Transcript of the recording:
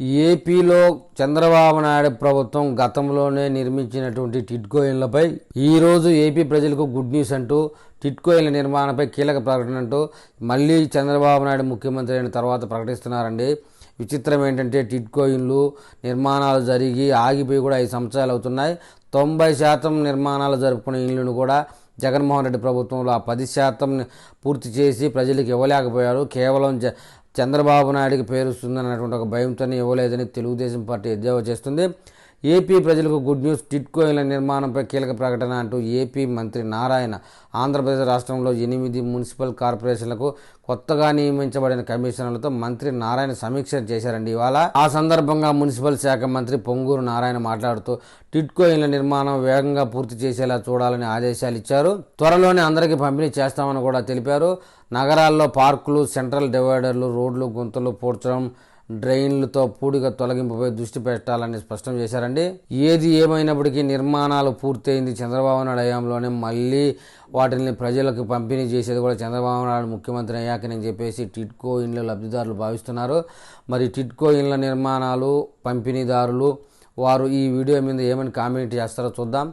ఏపీలో చంద్రబాబు నాయుడు ప్రభుత్వం గతంలోనే నిర్మించినటువంటి టిట్కో ఇళ్ళపై ఈరోజు ఏపీ ప్రజలకు గుడ్ న్యూస్ అంటూ టిట్కో ఇళ్ళ నిర్మాణంపై కీలక ప్రకటన అంటూ మళ్ళీ చంద్రబాబు నాయుడు ముఖ్యమంత్రి అయిన తర్వాత ప్రకటిస్తున్నారండి. విచిత్రం ఏంటంటే టిట్కో ఇళ్ళు నిర్మాణాలు జరిగి ఆగిపోయి కూడా ఐదు సంవత్సరాలు అవుతున్నాయి. తొంభై శాతం నిర్మాణాలు జరుపుకునే ఇళ్ళను కూడా జగన్మోహన్ రెడ్డి ప్రభుత్వంలో ఆ పది శాతం పూర్తి చేసి ప్రజలకు ఇవ్వలేకపోయారు. కేవలం చంద్రబాబు నాయుడికి పేరుస్తుందన్నటువంటి ఒక భయంతోనే ఇవ్వలేదని తెలుగుదేశం పార్టీ ఎద్దేవా చేస్తుంది. ఏపీ ప్రజలకు గుడ్ న్యూస్. టిట్కో నిర్మాణంపై కీలక ప్రకటన అంటూ ఏపీ మంత్రి నారాయణ ఆంధ్రప్రదేశ్ రాష్ట్రంలో ఎనిమిది మున్సిపల్ కార్పొరేషన్లకు కొత్తగా నియమించబడిన కమిషనర్లతో మంత్రి నారాయణ సమీక్ష చేశారండి ఇవాళ. ఆ సందర్భంగా మున్సిపల్ శాఖ మంత్రి పొంగూరు నారాయణ మాట్లాడుతూ టిట్కో ఇళ్ళ నిర్మాణం వేగంగా పూర్తి చేసేలా చూడాలని ఆదేశాలు ఇచ్చారు. త్వరలోనే అందరికీ పంపిణీ చేస్తామని కూడా తెలిపారు. నగరాల్లో పార్కులు సెంట్రల్ డివైడర్లు రోడ్లు గుంతలు పూడ్చడం డ్రైన్లతో పూడిగా తొలగింపుపై దృష్టి పెట్టాలని స్పష్టం చేశారండి. ఏది ఏమైనప్పటికీ నిర్మాణాలు పూర్తయింది చంద్రబాబు నాయుడు హయాంలోనే. మళ్ళీ వాటిని ప్రజలకు పంపిణీ చేసేది కూడా చంద్రబాబు నాయుడు ముఖ్యమంత్రి అయ్యాకని చెప్పేసి టిట్కో ఇండ్ల లబ్ధిదారులు భావిస్తున్నారు. మరి టిట్కో ఇండ్ల నిర్మాణాలు పంపిణీదారులు వారు ఈ వీడియో మీద ఏమని కామెంట్ చేస్తారో చూద్దాం.